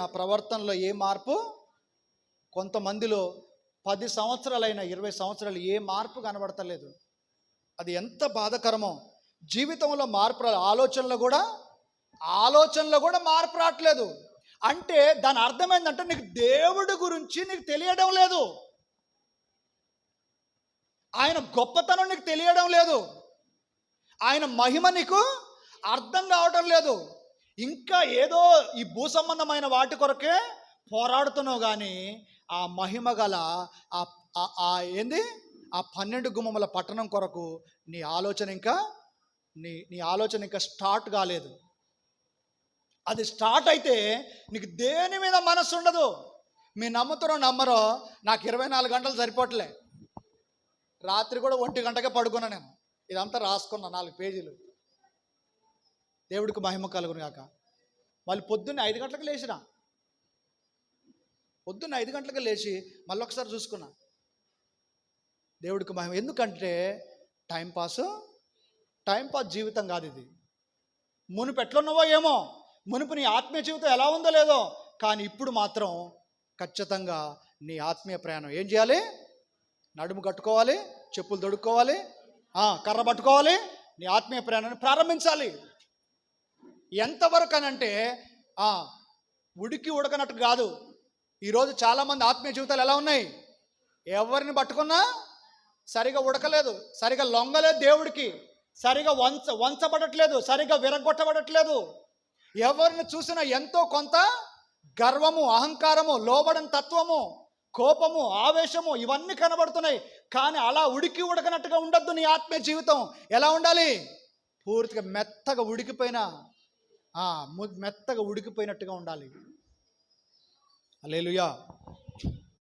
నా ప్రవర్తనలో ఏ మార్పు? కొంతమందిలో పది సంవత్సరాలైన ఇరవై సంవత్సరాలు ఏ మార్పు కనబడతలేదు. అది ఎంత బాధకరమో. జీవితంలో మార్పు రా- ఆలోచనలో కూడా ఆలోచనలో కూడా మార్పు రావట్లేదు. అంటే దాని అర్థమైందంటే నీకు దేవుడి గురించి నీకు తెలియడం లేదు. ఆయన గొప్పతనం నీకు తెలియడం లేదు. ఆయన మహిమ నీకు అర్థం కావటం లేదు. ఇంకా ఏదో ఈ భూ సంబంధమైన వాటి కొరకే పోరాడుతున్నావు కానీ ఆ మహిమ గల ఆ ఏంది? ఆ పన్నెండు గుమ్మముల పట్టణం కొరకు నీ ఆలోచన ఇంకా నీ నీ ఆలోచన ఇంకా స్టార్ట్ కాలేదు. అది స్టార్ట్ అయితే నీకు దేని మీద మనసు ఉండదు. మీ నమ్ముతారో నమ్మరో నాకు ఇరవై నాలుగు గంటలు సరిపోవట్లే రాత్రి కూడా ఒంటి గంటకే పడుకున్నా నేను. ఇదంతా రాసుకున్నా నాలుగు పేజీలు. దేవుడికి మహిమ కలుగును కాక మళ్ళీ పొద్దున్న ఐదు గంటలకు లేచిన. పొద్దున్న ఐదు గంటలకు లేచి మళ్ళీ ఒకసారి చూసుకున్నా. దేవుడికి మహిమ. ఎందుకంటే టైంపాస్ టైంపాస్ జీవితం కాదు ఇది. మునుపు ఎట్లున్నావో ఏమో. మునుపు నీ ఆత్మీయ జీవితం ఎలా ఉందో లేదో. కానీ ఇప్పుడు మాత్రం ఖచ్చితంగా నీ ఆత్మీయ ప్రయాణం. ఏం చేయాలి? నడుము కట్టుకోవాలి చెప్పులు దొడుక్కోవాలి కర్ర పట్టుకోవాలి నీ ఆత్మీయ ప్రయాణాన్ని ప్రారంభించాలి. ఎంతవరకు అని అంటే ఉడికి ఉడకనట్టు కాదు. ఈరోజు చాలామంది ఆత్మీయ జీవితాలు ఎలా ఉన్నాయి? ఎవరిని పట్టుకున్నా సరిగా ఉడకలేదు సరిగా లొంగలేదు దేవుడికి సరిగా వంచ వంచబడట్లేదు సరిగా విరగొట్టబడట్లేదు ఎవరిని చూసినా ఎంతో కొంత గర్వము అహంకారము లోబడని తత్వము కోపము ఆవేశము ఇవన్నీ కనబడుతున్నాయి. కానీ అలా ఉడికి ఉడకనట్టుగా ఉండొద్దు నీ ఆత్మీయ జీవితం. ఎలా ఉండాలి? పూర్తిగా మెత్తగా ఉడికిపోయిన మెత్తగా ఉడికిపోయినట్టుగా ఉండాలి. అలేలుయా